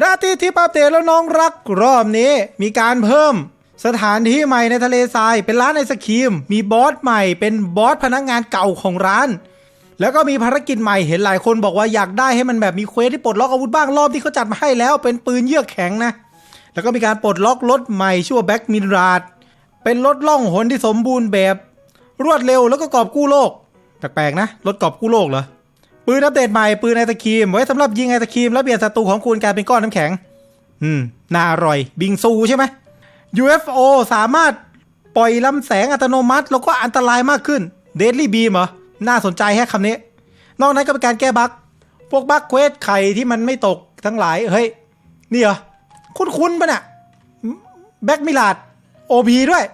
ราตรีที่อัปเดตแล้วน้องรักรอบนี้ มีการเพิ่ม สถานที่ใหม่ในทะเลทราย เป็นร้านไอศครีม มีบอสใหม่เป็นบอสพนักงานเก่าของร้าน แล้วก็มีภารกิจใหม่เห็นหลายคนบอกว่าอยากได้ให้มันแบบมีเควสที่ปลดล็อกอาวุธบ้างรอบที่เขาจัดมาให้แล้ว เป็นปืนเยือกแข็งนะ แล้วก็มีการปลดล็อกรถใหม่ชื่อว่าแบ็กมินราดเป็นรถล่องหนที่สมบูรณ์แบบ รวดเร็วแล้วก็กอบกู้โลกแปลกๆนะรถกอบกู้โลกเหรอ ปืนอัปเดตใหม่ปืนไอศครีมไว้สำหรับยิงไอศครีมแล้วเปลี่ยนศัตรูของคุณกลายเป็นก้อนน้ำแข็ง อืม น่าอร่อย บิงซูใช่ไหม UFO สามารถปล่อยลำแสงอัตโนมัติ แล้วก็อันตรายมากขึ้นเดดลี่บีมเหรอ น่าสนใจแฮะคำนี้ นอกนั้นก็เป็นการแก้บั๊กพวกบั๊กเควสไข่ที่มันไม่ตกทั้งหลาย เฮ้ย นี่เหรอ คุ้นๆปะเนี่ยแบ็กมิลาดโอพีด้วย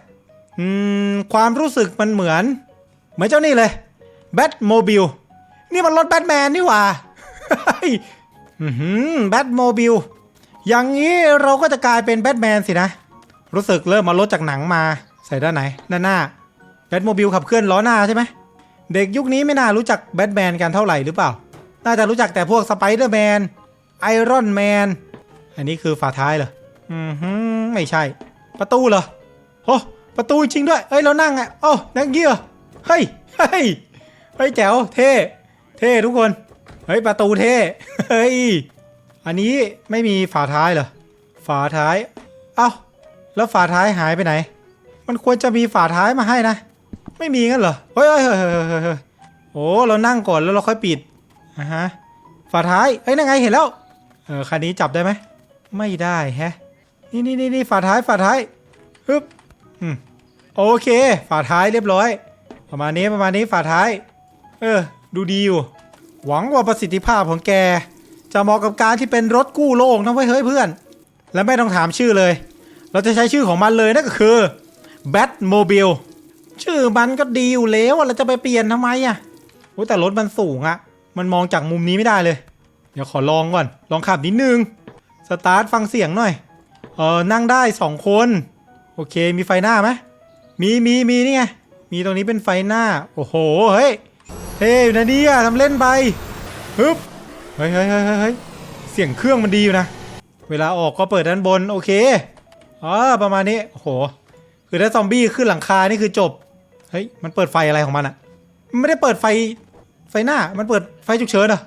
อืม ความรู้สึกมันเหมือน เหมือนเจ้านี่เลยแบทโมบิล นี่มันรถแบทแมนนี่หว่าแบทโมบิล อย่างนี้เราก็จะกลายเป็นแบทแมนสินะ รู้สึกเริ่มมาลดจากหนังมา ใส่ด้านไหน ด้านหน้า แบทโมบิลขับเคลื่อนล้อหน้าใช่ไหม เด็กยุคนี้ไม่น่ารู้จักแบทแมนกันเท่าไหร่หรือเปล่า น่าจะรู้จักแต่พวกสไปเดอร์แมน ไอรอนแมน อันนี้คือฝาท้ายเหรอ อืมฮึไม่ใช่ ประตูเหรอโอ้ประตูจริงด้วย เอ้ยเรานั่งอะโอ้นั่งเงี้ยเฮ้ย เฮ้ย เฮ้ยแจ๋วเท่ เท่ทุกคน เฮ้ย ประตูเท่ เฮ้ย อันนี้ไม่มีฝาท้ายเหรอ ฝาท้าย เอ้า แล้วฝาท้ายหายไปไหน มันควรจะมีฝาท้ายมาให้นะ ไม่มีงั้นเหรอ เฮ้ยเฮ้ยเฮ้ยเฮ้ยเฮ้ยโอ้ เรานั่งก่อนแล้วเราค่อยปิดอะฮะ ฝาท้าย เฮ้ยนั่นไงเห็นแล้ว เออ คันนี้จับได้ไหม ไม่ได้แฮะ นี่นี่นี่นี่ฝาท้าย ฝาท้าย ฮึบอืมโอเค ฝาท้ายเรียบร้อย ประมาณนี้ประมาณนี้ฝาท้าย เออ ดูดีอยู่ หวังว่าประสิทธิภาพของแก จะเหมาะกับการที่เป็นรถกู้โลกนะเว้ยเฮ้ยเพื่อน และไม่ต้องถามชื่อเลย เราจะใช้ชื่อของมันเลยนั่นก็คือ Batmobile ชื่อมันก็ดีอยู่แล้วเราจะไปเปลี่ยนทำไมอะโอ้แต่รถมันสูงอะมันมองจากมุมนี้ไม่ได้เลย เดี๋ยวขอลองก่อน ลองขับนิดนึง สตาร์ทฟังเสียงหน่อย เออนั่งได้สองคน โอเค มีไฟหน้าไหมมีมีมีนี่ไง มีตรงนี้เป็นไฟหน้า โอ้โห เฮ้ย เฮ้ยอยู่นะเนี่ยทำเล่นไปฮึบเฮ้ยเฮ้ยเฮ้ยเฮ้ยเสียงเครื่องมันดีอยู่นะ เวลาออกก็เปิดด้านบน โอเคอ๋อประมาณนี้โอ้โห คือถ้าซอมบี้ขึ้นหลังคานี่คือจบ เฮ้ย มันเปิดไฟอะไรของมันอะมันไม่ได้เปิดไฟไฟหน้า มันเปิดไฟฉุกเฉินเหรอ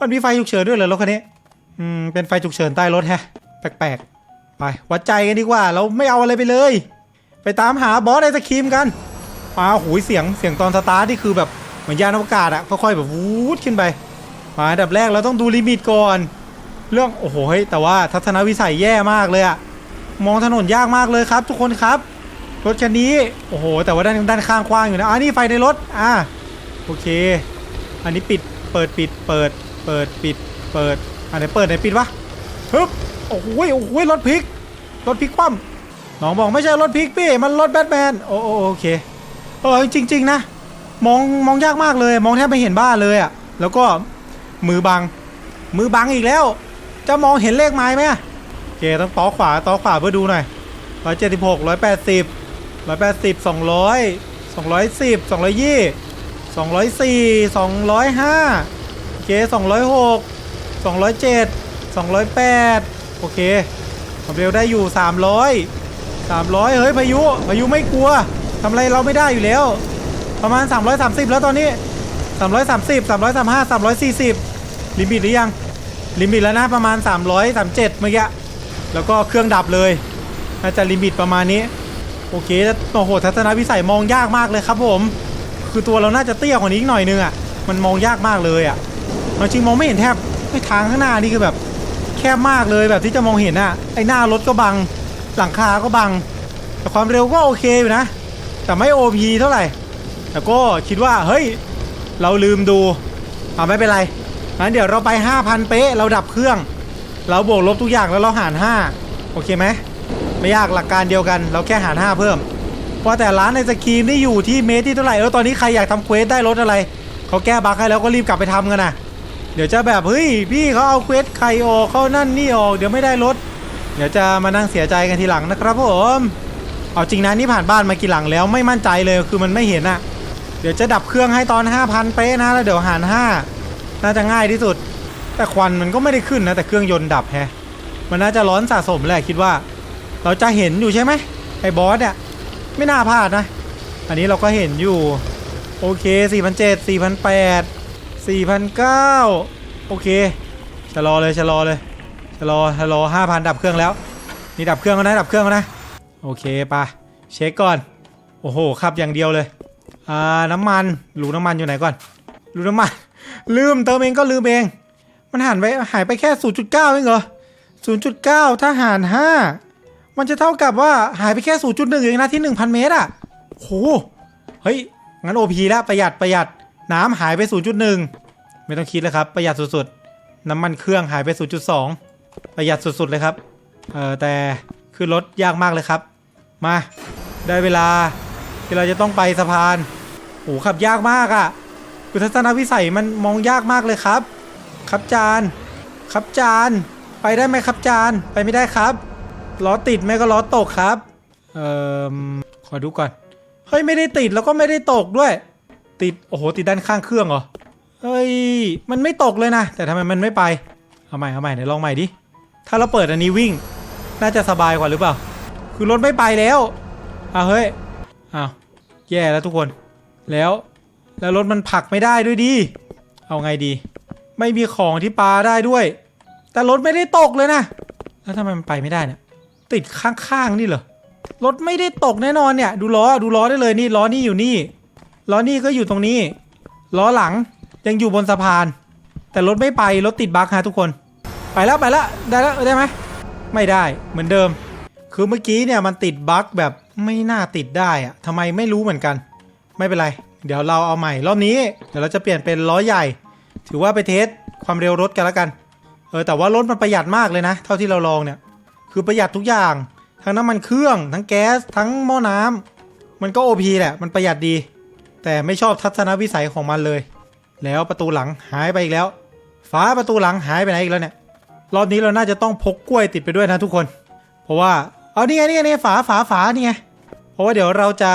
มันมีไฟฉุกเฉินด้วยเหรอรถคันนี้ อืม เป็นไฟฉุกเฉินใต้รถแฮะ แปลกๆ ไป วัดใจกันดีกว่า เราไม่เอาอะไรไปเลย ไปตามหาบอสไอศครีมกันมาหูยเสียง เสียงตอนสตาร์ทนี่คือแบบ เหมือนยานอวกาศอะค่อยๆแบบวูดขึ้นไป มาอันดับแรกเราต้องดูลิมิตก่อน เรื่องโอ้โหเฮ้ยแต่ว่าทัศนวิสัยแย่มากเลยอะมองถนนยากมากเลยครับ ทุกคนครับรถคันนี้โอ้โห แต่ว่าด้านด้านข้างกว้างอยู่นะอ่านี่ไฟในรถอ่าโอเค อันนี้ปิดเปิดปิดเปิดเปิดปิดเปิดอันไหนเปิดไหนปิดวะฮึบโอ้โหโอ้โหรถพลิกรถพลิกคว่ำน้องบอกไม่ใช่รถพลิกพี่มันรถแบทแมนโอ้โอโอเคเออจริง ๆ นะ มองมองยากมากเลย มองแทบไม่เห็นบ้านเลยอะแล้วก็มือบัง มือบังอีกแล้ว จะมองเห็นเลขไม้ไหมโอเคต้องต่อขวาต่อขวาเพื่อดูหน่อยร้อยเจ็ดสิบหกร้อยแปดสิบร้อยแปดสิบสองร้อยสองร้อยสิบสองร้อยยี่สองร้อยสี่สองร้อยห้าโอเคสองร้อยหกสองร้อยเจ็ดสองร้อยแปดโอเคความเร็วได้อยู่สามร้อยสามร้อยเฮ้ยพายุพายุไม่กลัวทำอะไรเราไม่ได้อยู่แล้ว ประมาณ 330 แล้วตอนนี้ 330 335 340 ลิมิตหรือยัง ลิมิตแล้วนะประมาณ 337 เมื่อกี้ แล้วก็เครื่องดับเลย น่าจะลิมิตประมาณนี้ โอเคโอ้โหทัศนวิสัยมองยากมากเลยครับผม คือตัวเราน่าจะเตี้ยกว่านี้อีกหน่อยนึงอะ มันมองยากมากเลยอะเอาจริงมองไม่เห็นแทบไอ้ทางข้างหน้านี่คือแบบแคบมากเลยแบบที่จะมองเห็นอะ ไอหน้ารถก็บัง หลังคาก็บัง แต่ความเร็วก็โอเคอยู่นะ แต่ไม่ OP เท่าไหร่ แต่ก็คิดว่าเฮ้ย เราลืมดูเอาไม่เป็นไรงั้นเดี๋ยวเราไป 5,000 เป๊ะเราดับเครื่อง เราบวกลบทุกอย่างแล้วเราหาร 5 โอเคไหมไม่ยากหลักการเดียวกัน เราแค่หาร 5 เพิ่มเพราะแต่ร้านไอศครีมนี่อยู่ที่เมตรที่เท่าไหร่เออตอนนี้ใครอยากทำเควสได้รถอะไรเขาแก้บั๊กให้แล้วก็รีบกลับไปทำกันนะเดี๋ยวจะแบบเฮ้ยพี่เขาเอาเควสใครออกเขานั่นนี่ออกเดี๋ยวไม่ได้รถ เดี๋ยวจะมานั่งเสียใจกันทีหลังนะครับผมเอาจริงนะนี่ผ่านบ้านมากี่หลังแล้วไม่มั่นใจเลยคือมันไม่เห็นอะ ดี๋ยวจะดับเครื่องให้ตอน 5,000 เป๊ะนะ แล้วเดี๋ยวหาร 5 น่าจะง่ายที่สุด แต่ควันมันก็ไม่ได้ขึ้นนะ แต่เครื่องยนต์ดับแฮะ มันน่าจะร้อนสะสมแหละคิดว่า เราจะเห็นอยู่ใช่ไหมไอ้บอสเนี่ยไม่น่าพลาดนะ อันนี้เราก็เห็นอยู่ โอเค 4,700 4,800 4,900 โอเคชะลอเลยชะลอเลยชะลอชะลอ5,000 ดับเครื่องแล้ว นี่ดับเครื่องแล้วนะดับเครื่องแล้วนะ โอเคปะเช็คก่อน โอ้โหขับอย่างเดียวเลย อ่าน้ำมันรูน้ำมันอยู่ไหนก่อนรูน้ำมัน ลืมเติมเองก็ลืมเอง มันหันไปหายไปแค่ 0.9เองเหรอ 0.9 ถ้าหาร 5 มันจะเท่ากับว่าหายไปแค่ 0.1เองนะที่ 1,000 เมตรอะโหเฮ้ย งั้น OP แล้วประหยัดประหยัดน้ำหายไป 0.1 ไม่ต้องคิดแล้วครับ ประหยัดสุดๆ น้ำมันเครื่องหายไป 0.2 ประหยัดสุดๆเลยครับ เออแต่คือรถยากมากเลยครับ มา ได้เวลา ที่เราจะต้องไปสะพานโอ้ขับยากมากอะ่ะคือทัศนวิสัยมันมองยากมากเลยครับ ครับจาน ครับจาน ไปได้ไหมครับจาน ไปไม่ได้ครับ ล้อติดไหมก็ล้อตกครับ เอ่อ ขอดูก่อน เฮ้ยไม่ได้ติดแล้วก็ไม่ได้ตกด้วย ติด โอ้โห ติดด้านข้างเครื่องเหรอ เฮ้ย มันไม่ตกเลยนะ แต่ทำไมมันไม่ไป เอาใหม่ เอาใหม่เดี๋ยวลองใหม่ดิ ถ้าเราเปิดอันนี้วิ่ง น่าจะสบายกว่าหรือเปล่า คือรถไม่ไปแล้วอ้าวเฮ้ย อ้าวแย่แล้วทุกคน แล้วแล้วรถมันผลักไม่ได้ด้วยดิเอาไงดี ไม่มีของที่ปาได้ด้วย แต่รถไม่ได้ตกเลยนะ แล้วทำไมมันไปไม่ได้เนี่ย ติดข้างๆนี่เหรอ รถไม่ได้ตกแน่นอนเนี่ย ดูล้อ ดูล้อได้เลยนี่ล้อนี่อยู่นี่ ล้อนี่ก็อยู่ตรงนี้ ล้อหลังยังอยู่บนสะพาน แต่รถไม่ไป รถติดบั๊กฮะทุกคน ไปแล้วไปแล้วได้แล้วได้ไหม ไม่ได้เหมือนเดิม คือเมื่อกี้เนี่ยมันติดบั๊กแบบไม่น่าติดได้อะทำไมไม่รู้เหมือนกัน ไม่เป็นไร เดี๋ยวเราเอาใหม่ รอบนี้เดี๋ยวเราจะเปลี่ยนเป็นล้อใหญ่ ถือว่าไปเทสความเร็วรถกันแล้วกัน เออแต่ว่ารถมันประหยัดมากเลยนะ เท่าที่เราลองเนี่ย คือประหยัดทุกอย่าง ทั้งน้ำมันเครื่อง ทั้งแก๊ส ทั้งหม้อน้ำ มันก็โอพีแหละ มันประหยัดดี แต่ไม่ชอบทัศนวิสัยของมันเลย แล้วประตูหลังหายไปอีกแล้ว ฝาประตูหลังหายไปไหนอีกแล้วเนี่ย รอบนี้เราน่าจะต้องพกกล้วยติดไปด้วยนะทุกคน เพราะว่า เอานี่ไงนี่ไงนี่ไงฝาฝาฝานี่ไงเพราะว่าเดี๋ยวเราจะ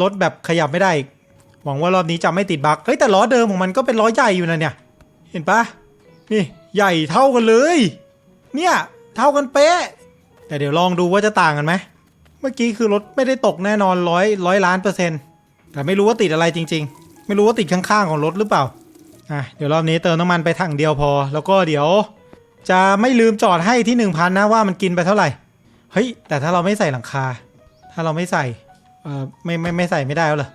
ลดแบบขยับไม่ได้อีกหวังว่ารอบนี้จะไม่ติดบั๊กเฮ้ยแต่ล้อเดิมของมันก็เป็นล้อใหญ่อยู่นะเนี่ย เห็นปะนี่ใหญ่เท่ากันเลย เนี่ยเท่ากันเป๊ะ แต่เดี๋ยวลองดูว่าจะต่างกันไหมเมื่อกี้คือรถไม่ได้ตกแน่นอนร้อยร้อยล้านเปอร์เซ็นต์แต่ไม่รู้ว่าติดอะไรจริง ๆ ไม่รู้ว่าติดข้างๆของรถหรือเปล่าอะเดี๋ยวรอบนี้เติมน้ำมันไปถังเดียวพอ แล้วก็เดี๋ยว จะไม่ลืมจอดให้ที่หนึ่งพันนะว่ามันกินไปเท่าไหร่ เฮ้ย แต่ถ้าเราไม่ใส่หลังคา ถ้าเราไม่ใส่ เอ่อไม่ไม่ไม่ใส่ไม่ได้แล้วเหรอ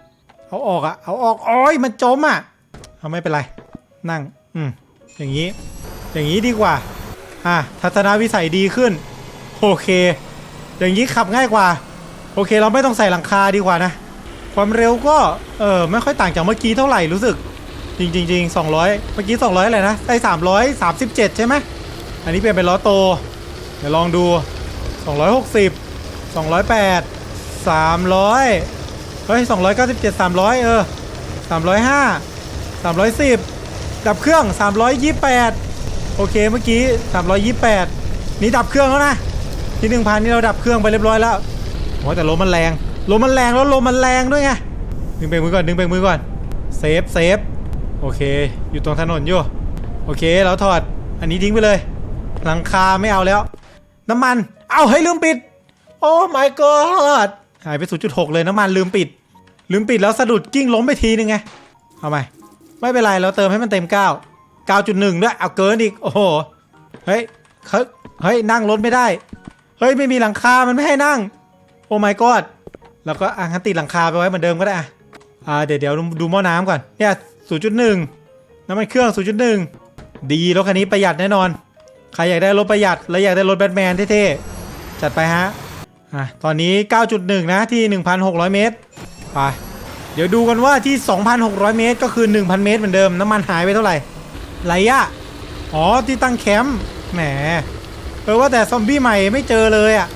เอาออกอะเอาออกโอ้ยมันจมอะเอาไม่เป็นไร นั่ง อืมอย่างนี้ อย่างนี้ดีกว่า อะทัศนวิสัยดีขึ้น โอเค อย่างนี้ขับง่ายกว่า โอเค เราไม่ต้องใส่หลังคาดีกว่านะ ความเร็วก็ เออไม่ค่อยต่างจากเมื่อกี้เท่าไหร่รู้สึก จริงจริงจริง200เมื่อกี้200อะไรนะได้337ใช่ไหมอันนี้เปลี่ยนเป็นล้อโต เดี๋ยวลองดู 260 208 300 เฮ้ย 297 300 เออ 305 310 ดับเครื่อง 328 โอเคเมื่อกี้ 328 นี่ดับเครื่องแล้วนะ ที่ 1,000 นี่เราดับเครื่องไปเรียบร้อยแล้วโอ้แต่ลมมันแรง ลมมันแรงแล้วลมมันแรงด้วยไง ดึงเบรกมือก่อน ดึงเบรกมือก่อน เซฟ เซฟ โอเค อยู่ตรงถนนอยู่ โอเค เราถอด อันนี้ทิ้งไปเลย หลังคาไม่เอาแล้ว น้ำมัน เอาเฮ้ยลืมปิด โอ้ my god หายไป0.6เลยน้ำมันลืมปิด ลืมปิดแล้วสะดุดกิ้งล้มไปทีนึงไงเอาใหมไม่เป็นไรเราเติมให้มันเต็ม9 9.1ด้วยเอาเกินอีกโอ้โหเฮ้ยเฮ้ยเฮ้ยนั่งรถไม่ได้ เฮ้ยไม่มีหลังคา มันไม่ให้นั่ง โอ้ my god แล้วก็อะงั้นติดหลังคาไปไว้เหมือนเดิมก็ได้อะอ่าเดี๋ยวเดี๋ยวดูหม้อน้ำก่อนเนี่ย0.1น้ำมันเครื่อง0.1ดีรถคันนี้ประหยัดแน่นอน ใครอยากได้รถประหยัด และอยากได้รถแบทแมนเท่ๆ จัดไปฮะ อะ ตอนนี้ 9.1 นะที่ 1,600 เมตร ไป เดี๋ยวดูกันว่าที่ 2,600 เมตร ก็คือ 1,000 เมตรเหมือนเดิม น้ำมันหายไปเท่าไหร่ไรอะอ๋อ ที่ตั้งแคมป์ แหม เออว่าแต่ซอมบี้ใหม่ไม่เจอเลยอะ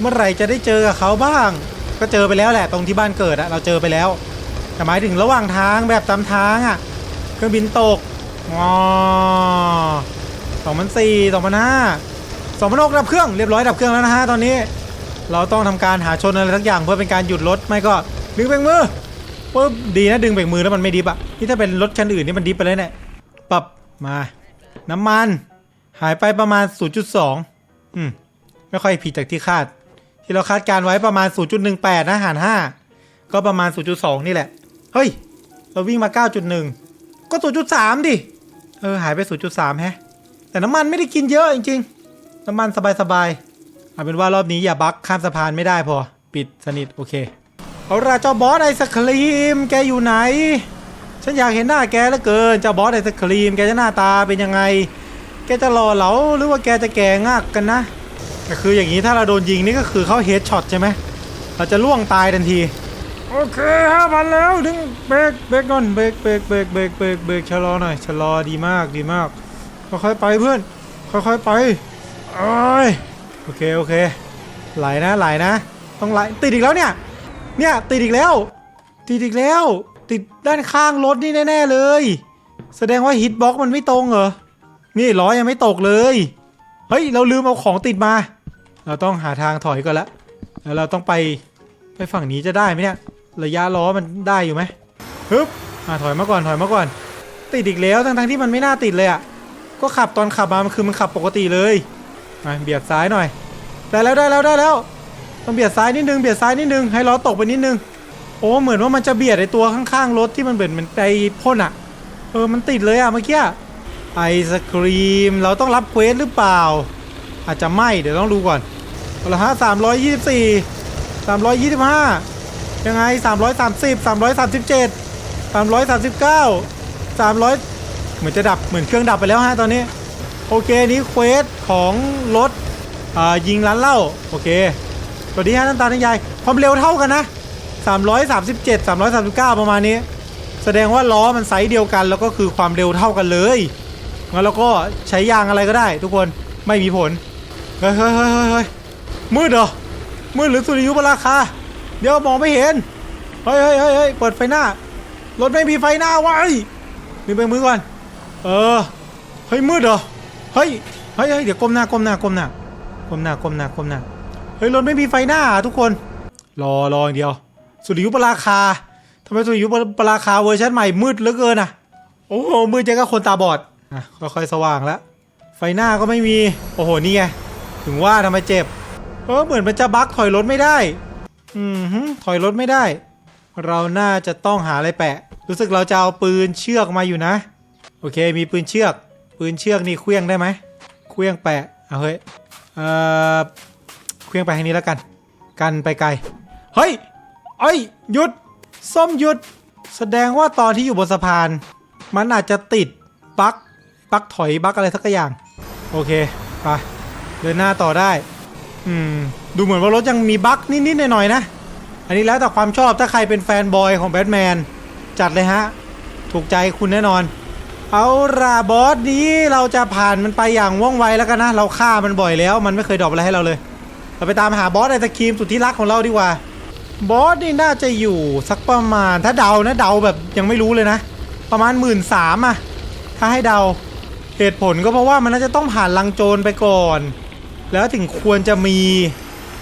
เมื่อไหร่จะได้เจอกับเขาบ้าง ก็เจอไปแล้วแหละ ตรงที่บ้านเกิดอะเราเจอไปแล้ว แต่หมายถึงระหว่างทางแบบตามทางอะเครื่องบินตกอ๋อสองพันสี่สองพันห้า สองพันกดับเครื่องเรียบร้อยดับเครื่องแล้วนะฮะตอนนี้ เราต้องทำการหาชนอะไรทักอย่างเพื่อเป็นการหยุดรถไม่ก็ดึงเบรกมือปุ๊บดีนะดึงเบรกมือแล้วมันไม่ดิบอะนี่ถ้าเป็นรถคันอื่นนี่มันดิบไปเลยเนี่ยปรับมา น้ำมัน หายไปประมาณ 0.2อืมไม่ค่อยผิดจากที่คาด ที่เราคาดการไว้ประมาณ 0.18 นะหาร 5 ก็ประมาณ 0.2 นี่แหละ เฮ้ย เราวิ่งมา 9.1 ก็ 0.3 ดิ เออ หายไป 0.3 แฮะ แต่น้ำมันไม่ได้กินเยอะจริงๆ น้ำมันสบายๆเอาเป็นว่ารอบนี้อย่าบักข้ามสะพานไม่ได้พอ ปิดสนิทโอเค เอาละเจ้าบอสไอศครีม แกอยู่ไหน ฉันอยากเห็นหน้าแกเหลือเกิน เจ้าบอสไอศครีม แกจะหน้าตาเป็นยังไง แกจะหล่อเหลาหรือว่าแกจะแก่งากกันนะก็คืออย่างนี้ถ้าเราโดนยิงนี่ก็คือเข้าเฮดช็อตใช่ไหมเราจะล่วงตายทันที โอเคห้าพันแล้วดึงเบรกเบรกก่อนเบรกเบรกเบรกเบรกเบรกเบรกชะลอหน่อยชะลอดีมากดีมากค่อยๆไปเพื่อน ค่อยๆไป โอ้ยโอเคโอเคไหลนะไหลนะ ต้องไหลติดอีกแล้วเนี่ย เนี่ยติดอีกแล้ว ติดอีกแล้ว ติดด้านข้างรถนี่แน่ ๆเลย แสดงว่าฮิตบ็อกมันไม่ตรงเหรอ นี่ล้อยังไม่ตกเลย เฮ้ย เราลืมเอาของติดมา เราต้องหาทางถอยก่อนละแล้วเราต้องไปไปฝั่งนี้จะได้ไหมเนี่ย ระยะล้อมันได้อยู่ไหมฮึบอ่าถอยมาก่อนถอยมาก่อน ติดอีกแล้วทั้งทั้งๆที่มันไม่น่าติดเลยอะก็ขับตอนขับมามันคือมันขับปกติเลย มาเบียดซ้ายหน่อย ได้แล้วได้แล้วได้แล้ว ต้องเบียดซ้ายนิดนึงเบียดซ้ายนิดนึงให้ล้อตกไปนิดนึง โอ้เหมือนว่ามันจะเบียดไอตัวข้างๆรถที่มันเหมือนมันไปพ่นอะ เออมันติดเลยอะเมื่อกี้ไอศครีมเราต้องรับเควสหรือเปล่า อาจจะไม่เดี๋ยวต้องดูก่อนเอาละฮะสามร้อยยี่สิบสี่สามร้อยยี่สิบห้ายังไงสามร้อยสามสิบสามร้อยสามสิบเจ็ดสามร้อยสามสิบเก้าสามร้อยเหมือนจะดับเหมือนเครื่องดับไปแล้วฮะตอนนี้ โอเคนี่เควสของรถยิงร้านเหล้าโอเคสวัสดีฮะท่านตาท่านยายความเร็วเท่ากันนะ 337 339 ประมาณนี้ แสดงว่าล้อมันไซส์เดียวกัน แล้วก็คือความเร็วเท่ากันเลยงั้นเราก็ใช้ยางอะไรก็ได้ ทุกคนไม่มีผลเฮ้ยเฮ้ยเฮ้ยเฮ้ยมืดเหรอมืดหรือสุริยุปราคา เดี๋ยวมองไม่เห็นเฮ้ยเฮ้ยเฮ้ยเฮ้ยเปิดไฟหน้ารถไม่มีไฟหน้าไว้มีไปมือก่อนเออเฮ้ยมืดเหรอ เฮ้ยเฮ้ยเดี๋ยวก้มหน้าก้มหน้าก้มหน้าก้มหน้าก้มหน้าก้มหน้าเฮ้ยรถไม่มีไฟหน้าทุกคน รอรออย่างเดียว สุริยุปราคาทำไมสุริยุปราคาเวอร์ชันใหม่มืดเหลือเกินอะโอ้โหมืดจังก็คนตาบอดอะค่อยๆสว่างแล้วไฟหน้าก็ไม่มีโอ้โหนี่ไงถึงว่าทำไมเจ็บเออเหมือนมันจะบั๊กถอยรถไม่ได้ อืมฮึถอยรถไม่ได้ เราน่าจะต้องหาอะไรแปะ รู้สึกเราจะเอาปืนเชือกมาอยู่นะ โอเค มีปืนเชือก ปืนเชือกนี่เคลี้ยงได้ไหมเคลี้ยงแปะเอาเฮ้ยเอ่อเคลี้ยงไปทางนี้แล้วกัน กันไปไกล เฮ้ยเอ้ยหยุด ส้มหยุด แสดงว่าตอนที่อยู่บนสะพาน มันอาจจะติดบั๊กบั๊กถอยบั๊กอะไรสักอย่าง โอเคไปเดินหน้าต่อได้ อืม ดูเหมือนว่ารถยังมีบั๊กนิดๆหน่อยๆนะ อันนี้แล้วแต่ความชอบถ้าใครเป็นแฟนบอยของแบทแมนจัดเลยฮะ ถูกใจคุณแน่นอน เอาล่ะบอสนี้เราจะผ่านมันไปอย่างว่องไวแล้วกันนะ เราฆ่ามันบ่อยแล้ว มันไม่เคยดรอปอะไรให้เราเลย เราไปตามหาบอสไอศครีมสุดที่รักของเราดีกว่า บอสนี่น่าจะอยู่สักประมาณถ้าเดานะเดาแบบยังไม่รู้เลยนะ ประมาณหมื่นสามอะถ้าให้เดาเหตุผลก็เพราะว่ามันน่าจะต้องผ่านลังโจรไปก่อน แล้วถึงควรจะมี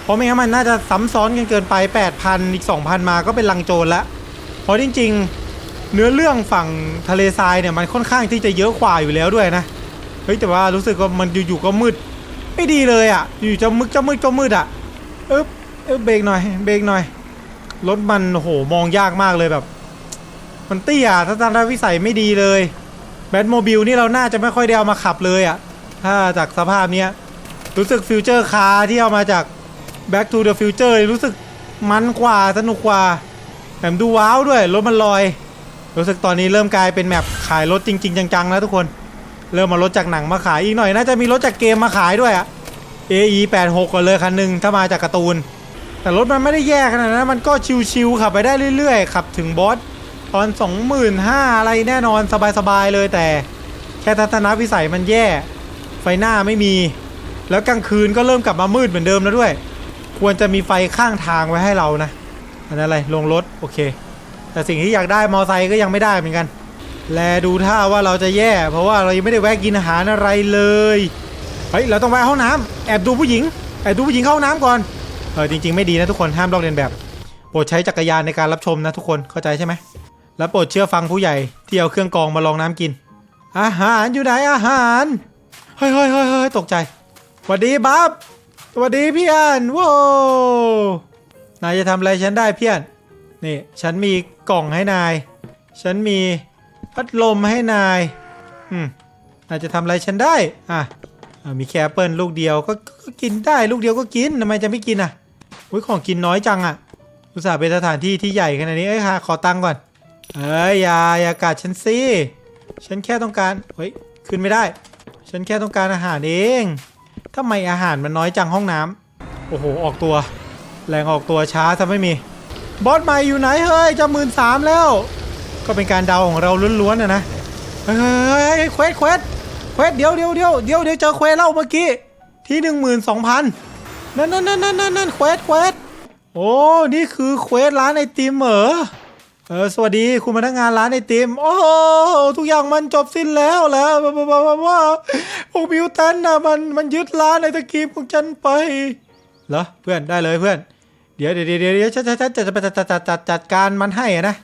เพราะไม่งั้นมันน่าจะซ้ำซ้อนกันเกินไป 8,000 อีก 2,000 มาก็เป็นลังโจรละเพราะจริง ๆ เนื้อเรื่องฝั่งทะเลทรายเนี่ยมันค่อนข้างที่จะเยอะกว่าอยู่แล้วด้วยนะเฮ้ยแต่ว่ารู้สึกว่ามันอยู่ๆก็มืด ไม่ดีเลยอะ อยู่จะมึกจะมืดก็มืดอะเอ๊บเอ๊บเบรกหน่อยเบรกหน่อยรถมันโหมองยากมากเลยแบบ มันเตี้ยทัศนวิสัยไม่ดีเลยแบทโมบิลนี่เราน่าจะไม่ค่อยได้เอามาขับเลยอะ่ะถ้าจากสภาพเนี้ยรู้สึกฟิวเจอร์คาร์ที่เอามาจาก Back to the Future รู้สึกมันกว่าสนุกกว่าแถมดูว้าวด้วยรถมันลอย รู้สึกตอนนี้เริ่มกลายเป็นแมปขายรถจริง ๆ จังๆแล้วทุกคน เริ่มมารถจากหนังมาขายอีกหน่อยน่าจะมีรถจากเกมมาขายด้วยอะ AE 8 6ก่อนเลยคันหนึ่งถ้ามาจากการ์ตูน แต่รถมันไม่ได้แย่ขนาดนั้นมันก็ชิวๆขับไปได้เรื่อยๆขับถึงบอสตอน 25,000อะไรแน่นอนสบายๆเลยแต่ แค่ทัศนวิสัยมันแย่ ไฟหน้าไม่มี แล้วกลางคืนก็เริ่มกลับมามืดเหมือนเดิมแล้วด้วย ควรจะมีไฟข้างทางไว้ให้เรานะอันนั้นอะไรลงรถโอเค แต่สิ่งที่อยากได้มอไซค์ก็ยังไม่ได้เหมือนกัน แลดูท่าว่าเราจะแย่ เพราะว่าเรายังไม่ได้แวะกินอาหารอะไรเลยเฮ้ยเราต้องแวะห้องน้ำแอบดูผู้หญิงแอบดูผู้หญิงเข้าห้องน้ำก่อนเออจริง ๆไม่ดีนะทุกคนห้ามลอกเลียนแบบโปรดใช้จักรยานในการรับชมนะทุกคนเข้าใจใช่ไหมแล้วโปรดเชื่อฟังผู้ใหญ่ที่เอาเครื่องกรองมาลองน้ำกิน อาหารอยู่ไหนอาหารเฮ้ยเฮ้ยเฮ้ยเฮ้ยตกใจวัสดีบับสวัสดีพี่อันว้าวนายจะทำอะไรฉันได้เพี่อนนี่ฉันมี กล่องให้นาย ฉันมีพัดลมให้นาย อืมนายจะทำอะไรฉันได้ อะมีแค่แอปเปิลลูกเดียวก็ก็ก็กินได้ลูกเดียวก็กินทำไมจะไม่กินอะอุ้ยของกินน้อยจังอะอุตส่าห์เป็นสถานที่ที่ใหญ่ขนาดนี้เอ้ยค่ะขอตังก่อน เอ้ยอย่าอย่ากัดฉันสิฉันแค่ต้องการเฮ้ยขึ้นไม่ได้ ฉันแค่ต้องการอาหารเองทำไมอาหารมันน้อยจังห้องน้ำโอ้โหออกตัว แรงออกตัวช้าซะไม่มี บอสใหม่อยู่ไหนเฮ้ยจะหมื่นสามแล้ว ก็เป็นการเดาของเราล้วนๆนะนะเฮ้ยเควสเควสเควสเดี๋ยวเดี๋ยวเดี๋ยวเดี๋ยวเดี๋ยวเจอเควสเล่าเมื่อกี้ที่หนึ่งหมื่นสองพันนั่นนั่นนั่นนั่นนั่นเควสเควสโอ้นี่คือเควสร้านไอติมเหรอเออสวัสดีคุณพนักงานร้านไอติม โอ้โหทุกอย่างมันจบสิ้นแล้วแล้วว่าว่าว่าว่าพวกบิวตันนะมันมันยึดร้านไอตะกีมของฉันไปเหรอเพื่อนได้เลยเพื่อน เดี๋ยวเดี๋ยวเดี๋ยวเดี๋ยวฉันจะจะจะจะจะจัดการมันให้อะนะ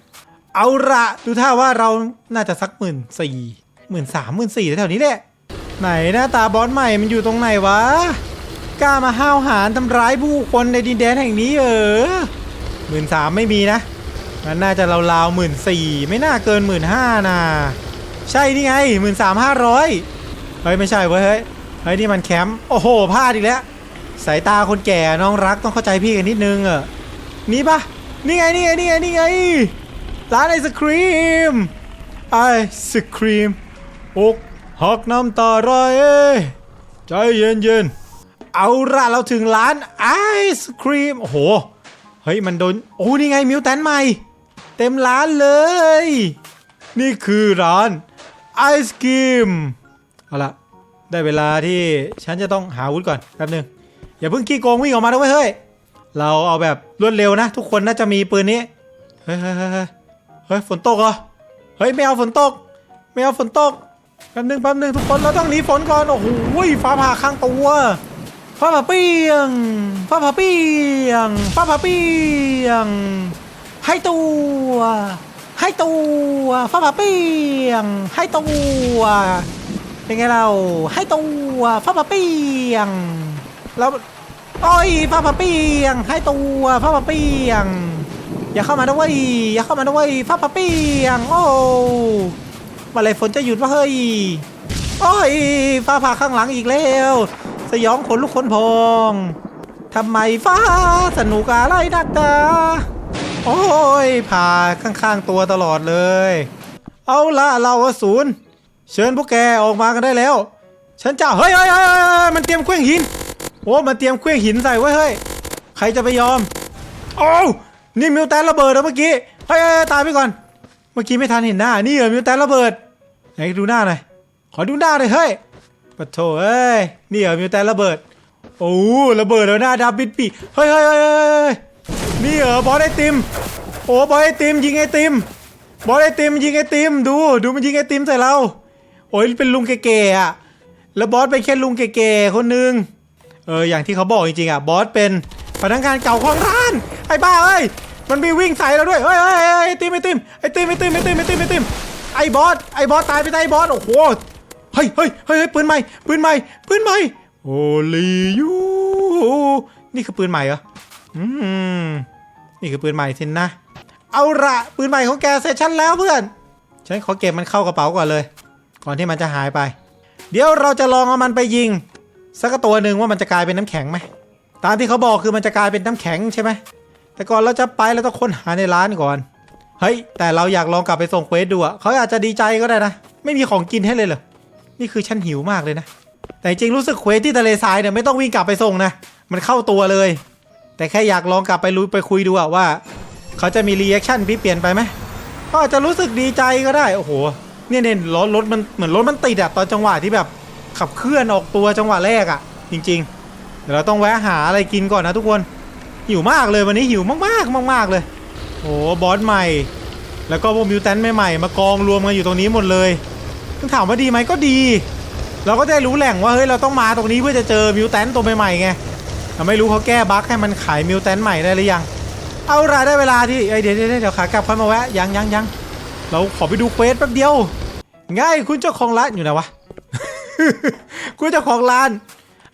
เอาละดูท่าว่าเราน่าจะสักหมื่นสี่หมื่นสามหมื่นสี่แถวนี้แหละ ไหนหน้าตาบอสใหม่มันอยู่ตรงไหนวะ กล้ามาห้าวหาญทำร้ายผู้คนในดินแดนแห่งนี้เออหมื่นสามไม่มีนะมันน่าจะราวๆหมื่นสี่ไม่น่าเกินหมื่นห้านะใช่นี่ไงหมื่นสามห้าร้อยเฮ้ยไม่ใช่เว้ยเฮ้ยเฮ้ยนี่มันแคมป์โอ้โหพลาดอีกแล้ว สายตาคนแก่น้องรักต้องเข้าใจพี่กันนิดนึงเออนี่ปะนี่ไงนี่ไงนี่ไงนี่ไงร้านไอศครีมไอศครีมอกหักน้ำตาไหลใจเย็นเย็นเอาละเราถึงร้านไอศครีมโอ้โหเฮ้ยมันโดนโอ้นี่ไงมิวแตนใหม่ เต็มร้านเลย นี่คือร้านไอศครีมเอาละได้เวลาที่ฉันจะต้องหาวุธก่อนแป๊บหนึง อย่าเพิ่งขี้โกงวิ่งออกมาด้วยเฮ้ย เราเอาแบบรวดเร็วนะ ทุกคนน่าจะมีปืนนี้ เฮ้ยเฮ้ยเฮ้ยเฮ้ยฝนตกเหรอ เฮ้ยไม่เอาฝนตก ไม่เอาฝนตกแป๊บนึงแป๊บนึงทุกคนเราต้องหนีฝนก่อน โอ้โหฟ้าผ่าข้างตัวฟ้าผ่าเปียงฟ้าผ่าเปียงฟ้าผ่าเปียง ให้ตัว ให้ตัวฟ้าผ่าเปียง ให้ตัว เป็นไงเรา ให้ตัวฟ้าผ่าเปียง แล้วโอ้ยฟ้าผ่าเปียง ให้ตัวฟ้าผ่าเปียง อย่าเข้ามาด้วยอย่าเข้ามาด้วยฟ้าผ่าเปียง โอ้เมื่อไหรฝนจะหยุดวะเฮ้ยโอ้ยฟ้าผ่าข้างหลังอีกแล้ว สยองขนลุกขนพองทำไมฟ้าสนุกอะไรนักตาโอ้ยผ่าข้างๆตัวตลอดเลย เอาละเราอสูรเชิญพวกแกออกมากันได้แล้ว ฉันจะเฮ้ยเฮ้ยเฮ้ยเฮ้ยมันเตรียมเครื่องหิน โอ้มันเตรียมเครื่องหินใส่ไว้เฮ้ยใครจะไปยอมโอ้วนี่มิวแตนระเบิดแล้วเมื่อกี้เฮ้ยตายไปก่อน เมื่อกี้ไม่ทันเห็นหน้า นี่เหรอมิวแตนระเบิดไหนดูหน้าหน่อยขอดูหน้าหน่อยเฮ้ยปะโถเอ้ยนี่เหรอมิวแตนระเบิดโอ้ระเบิดแล้วหน้าดำปิดปีเฮ้ยเฮ้ยเฮ้ยเฮ้ยเนี่เหรอบอสไอติม โอ้บอสไอติมยิงไอติมบอสไอติมยิงไอติมดู ดูมันยิงไอติมใส่เรา โอ้ยเป็นลุงแก่ๆอะแล้วบอสเป็นแค่ลุงแก่ๆคนหนึง เอออย่างที่เขาบอกจริงๆอะบอสเป็นพนักงานเก่าของร้านไอ้บ้าเอ้ยมันมีวิ่งใส่เราด้วยเฮ้ยเฮ้ยเฮ้ยไอ้ติมไอ้ติมไอ้ติมไอ้ติมไอ้ติมไอ้ติมไอ้ติมไอ้บอสไอ้บอสตายไปตายไอ้บอสโอ้โหเฮ้ยเฮ้ยเฮ้ยเฮ้ยปืนใหม่ปืนใหม่ปืนใหม่โอลียูนี่คือปืนใหม่เหรออืมนี่คือปืนใหม่สินนะ เอาละปืนใหม่ของแกเสร็จฉันแล้วเพื่อนฉันขอเก็บมันเข้ากระเป๋าก่อนเลย ก่อนที่มันจะหายไป เดี๋ยวเราจะลองเอามันไปยิง สักตัวหนึ่งว่ามันจะกลายเป็นน้ำแข็งไหมตามที่เขาบอกคือมันจะกลายเป็นน้ำแข็งใช่ไหมแต่ก่อนเราจะไปเราต้องค้นหาในร้านก่อน เฮ้ย แต่เราอยากลองกลับไปส่งเควสดูอะเขาอาจจะดีใจก็ได้นะ ไม่มีของกินให้เลยเหรอ นี่คือฉันหิวมากเลยนะ แต่จริงรู้สึกเควสที่ทะเลทรายเนี่ยไม่ต้องวิ่งกลับไปส่งนะ มันเข้าตัวเลย แต่แค่อยากลองกลับไปรู้ไปคุยดูอะว่า เขาจะมีรีแอคชั่นพี่เปลี่ยนไปไหมเขาอาจจะรู้สึกดีใจก็ได้ โอ้โห เนี่ยเนี่ยรถรถมันเหมือนรถมันติดอะตอนจังหวะที่แบบ ขับเคลื่อนออกตัวจังหวะแรกอะ่ะ จริง ๆ เดี๋ยวเราต้องแวะหาอะไรกินก่อนนะทุกคน หิวมากเลยวันนี้หิวมากๆมาก ๆเลยโอ้บอสใหม่ แล้วก็พวกมิวแทนใหม่ๆมากองรวมกันอยู่ตรงนี้หมดเลยต้องถามว่าดีไหมก็ดี เราก็ได้รู้แหล่งว่าเฮ้ยเราต้องมาตรงนี้เพื่อจะเจอมิวแทนตัวใหม่ๆไงแต่ไม่รู้เขาแก้บั๊กให้มันขายมิวแทนใหม่ได้หรือยัง เอาละได้เวลาที่เอ้ยเดี๋ยวเดี๋ยวเดี๋ยวขากลับค่อยมาแวะยังยังยังเราขอไปดูเควสแป๊บเดียว ง่ายคุณเจ้าของร้านอยู่ไหนวะ คุณเจ้าของร้าน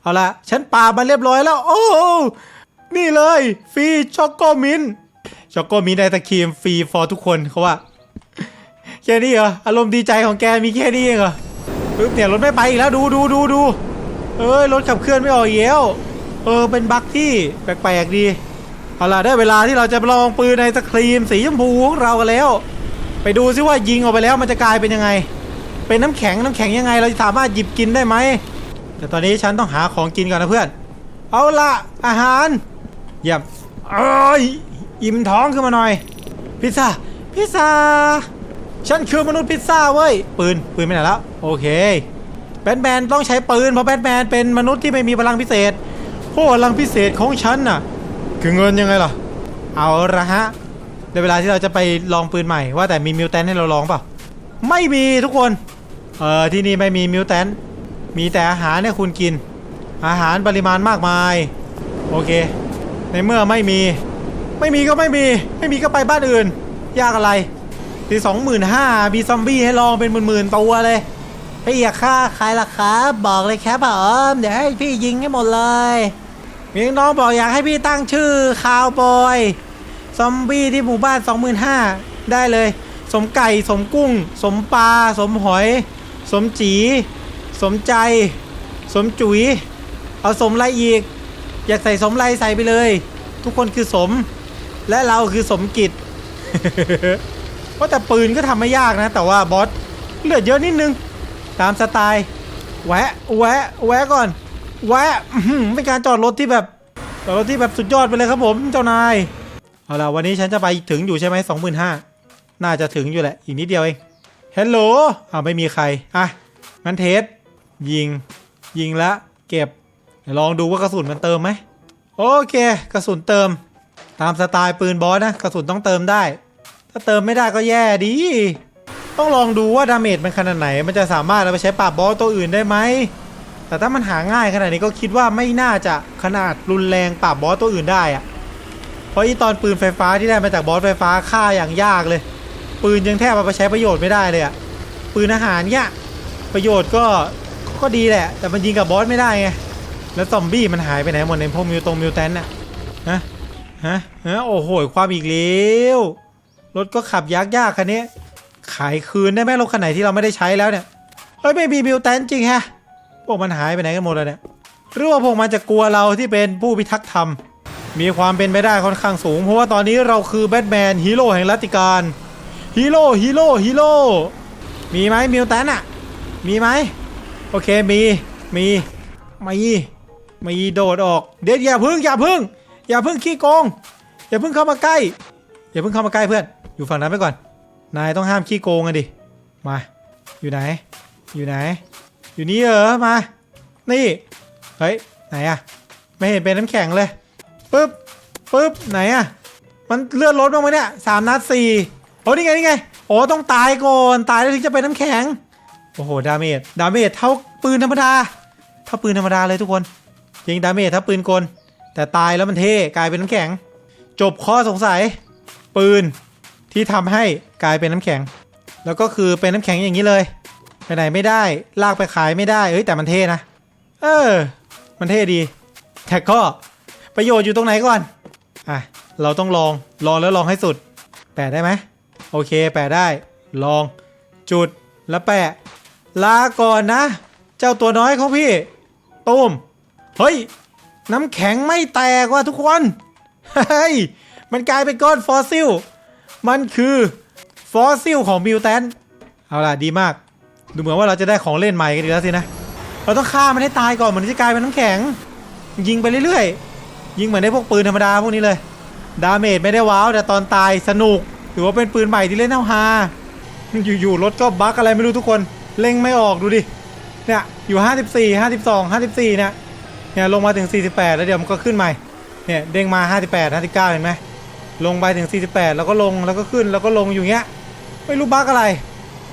เอาละฉันปามาเรียบร้อยแล้ว โอ้ นี่เลย ฟรีช็อกโกมินช็อกโกมินไอศครีมฟรีฟอร์ทุกคนเขาว่าแค่นี้เหรอ อารมณ์ดีใจของแกมีแค่นี้เองเหรอปึ๊บเนี่ยรถไม่ไปอีกแล้วดูดูดูดูเอ้ยรถขับเคลื่อนไม่ออกอีกแล้วเออเป็นบั๊กที่แปลกๆดีเอาล่ะได้เวลาที่เราจะลองปืนไอศครีมสีชมพูของเรากันแล้ว ไปดูซิว่ายิงออกไปแล้วมันจะกลายเป็นยังไง เป็นน้ำแข็งน้ำแข็งยังไง เราจะสามารถหยิบกินได้ไหม แต่ตอนนี้ฉันต้องหาของกินก่อนนะเพื่อน เอาละอาหารเยี่ยมเอ้ยอิ่มท้องขึ้นมาหน่อย พิซซ่า พิซซ่า ฉันคือมนุษย์พิซซ่าเว้ย ปืน ปืนไปไหนแล้ว โอเค แบทแมนต้องใช้ปืน เพราะแบทแมนเป็นมนุษย์ที่ไม่มีพลังพิเศษพวกพลังพิเศษของฉันน่ะ คือเงินยังไงล่ะ เอาละฮะในเวลาที่เราจะไปลองปืนใหม่ ว่าแต่มีมิวแทนให้เราลองเปล่า ไม่มีทุกคน เออที่นี่ไม่มีมิวแทนมีแต่อาหารเนี่ยคุณกิน อาหารปริมาณมากมาย โอเค ในเมื่อไม่มี ไม่มีก็ไม่มี ไม่มีก็ไปบ้านอื่น ยากอะไรทีสองหมื่นห้ามีซอมบี้ให้ลองเป็นหมื่นๆตัวเลยพี่อยากฆ่าใครล่ะครับบอกเลยครับผมเดี๋ยวให้พี่ยิงให้หมดเลยมีน้องบอกอยากให้พี่ตั้งชื่อคาวบอยซอมบี้ที่หมู่บ้าน 25,000 ได้เลย สมไก่ สมกุ้ง สมปลา สมหอย สมจี สมใจ สมจุยเอาสมไรอีก อยากใส่สมไรใส่ไปเลย ทุกคนคือสม และเราคือสมกิจว่าะแต่ปืนก็ทำไม่ยากนะ แต่ว่าบอสเลือดเยอะนิดนึง ตามสไตล์ แวะ แวะ แวะก่อน แวะเป็นการจอดรถที่แบบจอดรถที่แบบสุดยอดไปเลยครับผมเจ้านาย เอาล่ะวันนี้ฉันจะไปถึงอยู่ใช่ไหมสองหมื่นห้าน่าจะถึงอยู่แหละ อีกนิดเดียวเอง ฮลโหลอ้าวไม่มีใคร อะ งั้นเทส ยิง ยิงละ เก็บ ลองดูว่ากระสุนมันเติมไหม โอเค กระสุนเติม ตามสไตล์ปืนบอสนะ กระสุนต้องเติมได้ ถ้าเติมไม่ได้ก็แย่ดี ต้องลองดูว่าดาเมจมันขนาดไหน มันจะสามารถเอาไปใช้ปราบบอสตัวอื่นได้ไหม แต่ถ้ามันหาง่ายขนาดนี้ก็คิดว่าไม่น่าจะขนาดรุนแรงปราบบอสตัวอื่นได้อะเพราะอีตอนปืนไฟฟ้าที่ได้มาจากบอสไฟฟ้าฆ่าอย่างยากเลย ปืนยังแทบเอาไปใช้ประโยชน์ไม่ได้เลยอะปืนอาหารเนี่ยประโยชน์ก็ก็ดีแหละ แต่มันยิงกับบอสไม่ได้ไงแล้วซอมบี้มันหายไปไหนหมดในพวกมิวตรงมิวแทนน่ะฮะฮะฮะโอ้โหความอีกแล้วรถก็ขับยากยากคันนี้ขายคืนได้ไหมรถคันไหนที่เราไม่ได้ใช้แล้วเนี่ยเฮ้ยไม่มีมิวแทนจริงฮะพวกมันหายไปไหนกันหมดแล้วเนี่ยหรือว่าพวกมันจะกลัวเราที่เป็นผู้พิทักษ์ธรรมมีความเป็นไปได้ค่อนข้างสูง เพราะว่าตอนนี้เราคือแบทแมนฮีโร่แห่งรัตติการ ฮีโร่ฮีโร่ฮีโร่มีไหมมิวแตนอะมีไหมโอเคมีมีมีมีโดดออกเดี๋ยวอย่าพึ่งอย่าพึ่ง อย่าพึ่งขี้โกง อย่าพึ่งเข้ามาใกล้ อย่าพึ่งเข้ามาใกล้เพื่อน อยู่ฝั่งนั้นไปก่อน นายต้องห้ามขี้โกงอะดิมา อยู่ไหน อยู่ไหน อยู่นี่เหรอมา นี่เฮ้ยไหนอะไม่เห็นเป็นน้ำแข็งเลยปึ๊บปึ๊บไหนอะมันเลื่อนรถบ้างไหมเนี่ยสามนัดสี่ โอ้นี่ไงนี่ไงโอ้ต้องตายก่อนตายแล้วถึงจะเป็นน้ำแข็ง โอ้โหดาเมจดาเมจเท่าปืนธรรมดาเท่าปืนธรรมดาเลยทุกคนจริงดาเมจเท่าปืนกล แต่ตายแล้วมันเท่กลายเป็นน้ำแข็ง จบข้อสงสัย ปืนที่ทำให้กลายเป็นน้ำแข็ง แล้วก็คือเป็นน้ำแข็งอย่างนี้เลยไปไหนไม่ได้ลากไปขายไม่ได้เอ้ยแต่มันเท่นะ เออ มันเท่ดีแต่ก็ประโยชน์อยู่ตรงไหนก่อนอะเราต้องลองลองแล้วลองให้สุดแปะได้ไหม โอเค แปะได้ ลอง จุด แล้วแปะ ลาก่อนนะ เจ้าตัวน้อยของพี่ ตูม เฮ้ย น้ำแข็งไม่แตกว่ะทุกคน เฮ้ย มันกลายเป็นก้อนฟอสซิล มันคือฟอสซิลของมิวแทนเอาล่ะ ดีมาก ดูเหมือนว่าเราจะได้ของเล่นใหม่กันอีกแล้วสินะ เราต้องฆ่ามันให้ตายก่อนมันจะกลายเป็นน้ำแข็ง ยิงไปเรื่อยๆ ยิงเหมือนในพวกปืนธรรมดาพวกนี้เลย ดาเมจไม่ได้ว้าวแต่ตอนตายสนุก ถือว่าเป็นปืนใหม่ที่เล่นเอาฮาอยู่ๆรถก็บั๊กอะไรไม่รู้ทุกคนเร่งไม่ออกดูดิเนี่ยอยู่ 54 52 54เนี่ยเนี่ยลงมาถึง 48 แล้วเดี๋ยวมันก็ขึ้นใหม่เนี่ยเด้งมา 58 59 เห็นไหมลงไปถึง 48 แล้วก็ลงแล้วก็ขึ้นแล้วก็ลงอยู่เงี้ยไม่รู้บั๊กอะไร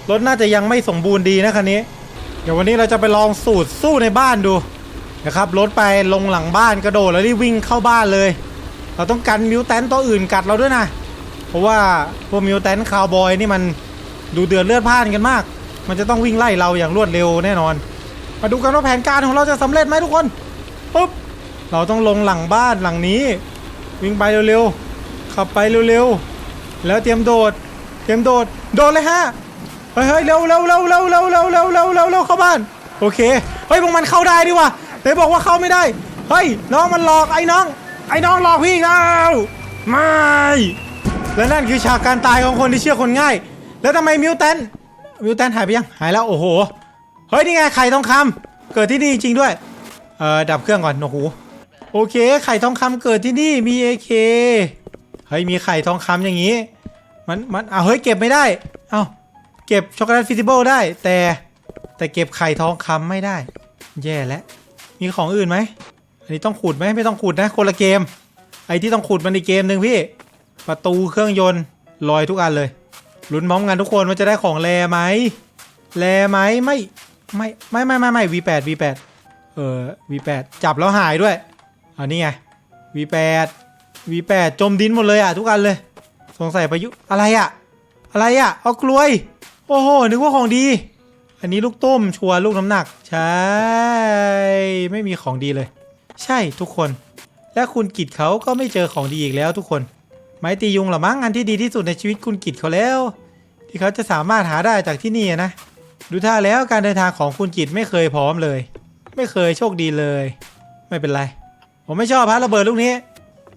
รถน่าจะยังไม่สมบูรณ์ดีนะคันนี้ เดี๋ยววันนี้เราจะไปลองสูตรสู้ในบ้านดูนะครับรถไปลงหลังบ้านกระโดดแล้วรีบวิ่งเข้าบ้านเลย เราต้องกันมิวแทนตัวอื่นกัดเราด้วยนะ เพราะว่าพวกมิวแทนคาวบอยนี่มันดูเดือดเลือดพ่านกันมาก มันจะต้องวิ่งไล่เราอย่างรวดเร็วแน่นอน มาดูกันว่าแผนการของเราจะสำเร็จไหมทุกคนปุ๊บเราต้องลงหลังบ้านหลังนี้ วิ่งไปเร็วๆขับไปเร็วๆแล้วเตรียมโดด เตรียมโดดโดดเลยฮะเฮ้ยเฮ้ยเร็วเร็วเร็วเร็วเร็วเร็วเร็วเร็วเร็วเร็วเข้าบ้านโอเคเฮ้ยพวกมันเข้าได้ดิวะไหนบอกว่าเข้าไม่ได้เฮ้ยน้องมันหลอกไอ้น้อง ไอ้น้องหลอกพี่แล้วไม่ และนั่นคือฉากการตายของคนที่เชื่อคนง่าย แล้วทำไมมิวแตนมิวแตนหายไปยัง หายแล้ว โอ้โห เฮ้ย นี่ไงไข่ทองคำเกิดที่นี่จริงด้วย เอ่อ ดับเครื่องก่อนโอ้โหโอเค ไข่ทองคำเกิดที่นี่ มี AK เฮ้ย มีไข่ทองคำอย่างนี้ มัน มันเอาวเฮ้ย เก็บไม่ได้ เอ้าเก็บช็อกโกแลตฟิสิเบิลได้ แต่ แต่เก็บไข่ทองคำไม่ได้ แย่แล้ว มีของอื่นไหม อันนี้ต้องขุดไหมไม่ต้องขุดนะ คนละเกม ไอ้ที่ต้องขุดมันอีกเกมหนึ่งพี่ ประตูเครื่องยนต์ลอยทุกอันเลยลุ้นพร้อมกันทุกคนว่าจะได้ของแรไหมแรไหมไม่ไม่ไม่ไม่ไม่ไม่ V8 V8 เออ V8 จับแล้วหายด้วยอันนี้ไง V8 V8 จมดินหมดเลยอะทุกอันเลย สงสัยพายุอะไรอะ อะไรอะ เอากลวย โอ้โห นึกว่าของดี อันนี้ลูกต้มชัวลูกน้ำหนัก ใช่ ไม่มีของดีเลย ใช่ทุกคน และคุณกิจเขาก็ไม่เจอของดีอีกแล้วทุกคน ไม้ตียุงหรอมั้งอันที่ดีที่สุดในชีวิตคุณกิจเขาแล้ว ที่เขาจะสามารถหาได้จากที่นี่นะ ดูท่าแล้วการเดินทางของคุณกิจไม่เคยพร้อมเลย ไม่เคยโชคดีเลย ไม่เป็นไร ผมไม่ชอบฮะระเบิดลูกนี้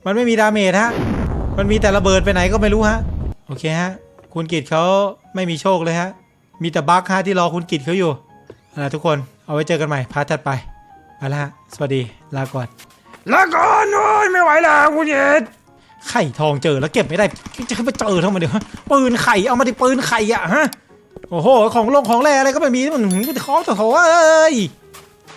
มันไม่มีดาเมจฮะมันมีแต่ระเบิดไปไหนก็ไม่รู้ฮะโอเคฮะคุณกิจเขาไม่มีโชคเลยฮะมีแต่บั๊กฮะที่รอคุณกิจเขาอยู่เอาล่ะทุกคนเอาไว้เจอกันใหม่พาร์ทถัดไปไปแล้วฮะสวัสดีลาก่อนลาก่อนโอ้ยไม่ไหวแล้วคุณกิจ ไข่ทองเจอแล้วเก็บไม่ได้จะไปเจอทำไมเดี๋ยวปืนไข่เอามาดิปืนไข่อะฮะโอ้โหของลงของแร่อะไรก็ไม่มีมันหืมจะขอตัวโถเอ้ย